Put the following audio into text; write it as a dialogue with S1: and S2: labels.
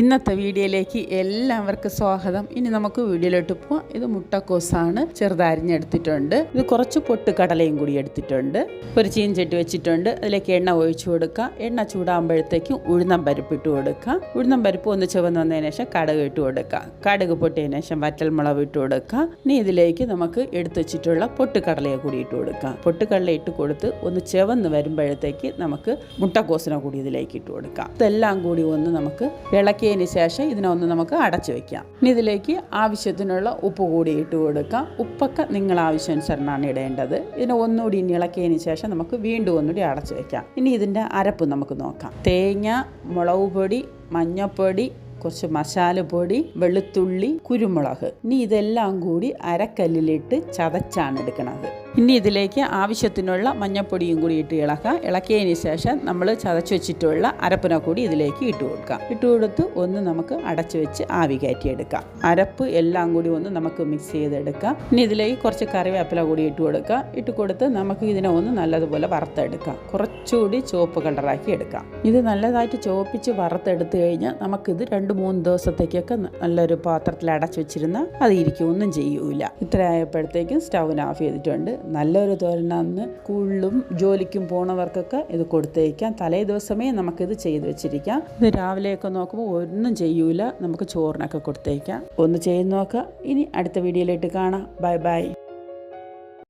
S1: ഇന്നത്തെ വീഡിയോയിലേക്ക് എല്ലാവർക്കും സ്വാഗതം. ഇനി നമുക്ക് വീഡിയോയിലോട്ട് പോവാം. ഇത് മുട്ടക്കോസാണ് ചെറുതരിഞ്ഞെടുത്തിട്ടുണ്ട്. ഇത് കുറച്ച് പൊട്ട് കടലയും കൂടി എടുത്തിട്ടുണ്ട്. ഒരു ചീൻചട്ടി വെച്ചിട്ടുണ്ട്. അതിലേക്ക് എണ്ണ ഒഴിച്ചു കൊടുക്കുക എണ്ണ ചൂടാകുമ്പോഴത്തേക്കും ഉഴുന്നം പരിപ്പ് ഇട്ട് കൊടുക്കുക ഉഴുന്നം പരിപ്പ് ഒന്ന് ചുവന്ന് വന്നതിന് ശേഷം കടുക് ഇട്ട് കൊടുക്കുക കടുക് പൊട്ടിയതിന് ശേഷം വറ്റൽമുളക് ഇട്ട് കൊടുക്കുക ഇനി ഇതിലേക്ക് നമുക്ക് എടുത്തു വെച്ചിട്ടുള്ള പൊട്ടുകടലയെ കൂടി ഇട്ട് കൊടുക്കുക പൊട്ടുകടല ഇട്ട് കൊടുത്ത് ഒന്ന് ചുവന്ന് വരുമ്പോഴത്തേക്ക് നമുക്ക് മുട്ടക്കോസിനെ കൂടി ഇതിലേക്ക് ഇട്ട് കൊടുക്കാം. ഇതെല്ലാം കൂടി ഒന്ന് നമുക്ക് ഇളക്കിയതിന് ശേഷം ഇതിനൊന്ന് നമുക്ക് അടച്ചു വെക്കാം. ഇനി ഇതിലേക്ക് ആവശ്യത്തിനുള്ള ഉപ്പ് കൂടി ഇട്ട് കൊടുക്കാം. ഉപ്പൊക്കെ നിങ്ങൾ ആവശ്യാനുസരണമാണ് ഇടേണ്ടത്. ഇതിനെ ഒന്നുകൂടി ഇനി ഇളക്കിയതിന് ശേഷം നമുക്ക് വീണ്ടും ഒന്നുകൂടി അടച്ചു വെക്കാം. ഇനി ഇതിന്റെ അരപ്പ് നമുക്ക് നോക്കാം. തേങ്ങ മുളക് പൊടി മഞ്ഞൾപ്പൊടി കുറച്ച് മസാലപ്പൊടി വെളുത്തുള്ളി കുരുമുളക്. ഇനി ഇതെല്ലാം കൂടി അരക്കല്ലിലിട്ട് ചതച്ചാണ് എടുക്കുന്നത്. ഇനി ഇതിലേക്ക് ആവശ്യത്തിനുള്ള മഞ്ഞൾപ്പൊടിയും കൂടി ഇട്ട് ഇളക്കാം ഇളക്കിയതിന് ശേഷം നമ്മൾ ചതച്ച് വെച്ചിട്ടുള്ള അരപ്പിനെ കൂടി ഇതിലേക്ക് ഇട്ട് കൊടുക്കാം ഇട്ട് കൊടുത്ത് ഒന്ന് നമുക്ക് അടച്ചു വെച്ച് ആവി കയറ്റിയെടുക്കാം. അരപ്പ് എല്ലാം കൂടി ഒന്ന് നമുക്ക് മിക്സ് ചെയ്തെടുക്കാം. ഇനി ഇതിലേക്ക് കുറച്ച് കറിവേപ്പില കൂടി ഇട്ട് കൊടുക്കുക. ഇട്ട് കൊടുത്ത് നമുക്ക് ഇതിനെ ഒന്ന് നല്ലതുപോലെ വറുത്തെടുക്കാം. കുറച്ചുകൂടി ചുവപ്പ് കളറാക്കി എടുക്കാം. ഇത് നല്ലതായിട്ട് ചുവപ്പിച്ച് വറുത്തെടുത്ത് കഴിഞ്ഞാൽ നമുക്കിത് രണ്ട് മൂന്ന് ദിവസത്തേക്കൊക്കെ നല്ലൊരു പാത്രത്തിൽ അടച്ചു വെച്ചിരുന്നാൽ അത് ഇരിക്കും. ഒന്നും ചെയ്യൂല. ഇത്ര ആയപ്പോഴത്തേക്കും സ്റ്റൗവിന് ഓഫ് ചെയ്തിട്ടുണ്ട്. നല്ലൊരു തോരനാന്ന് സ്കൂളിലും ജോലിക്കും പോണവർക്കൊക്കെ ഇത് കൊടുത്തേക്കാം. തലേ ദിവസമേ നമുക്കിത് ചെയ്ത് വെച്ചിരിക്കാം. ഇത് രാവിലെയൊക്കെ നോക്കുമ്പോൾ ഒന്നും ചെയ്യൂല നമുക്ക് ചോറിനൊക്കെ കൊടുത്തേക്കാം. ഒന്ന് ചെയ്ത് നോക്കാം ഇനി അടുത്ത വീഡിയോയിലിട്ട് കാണാം. Bye bye.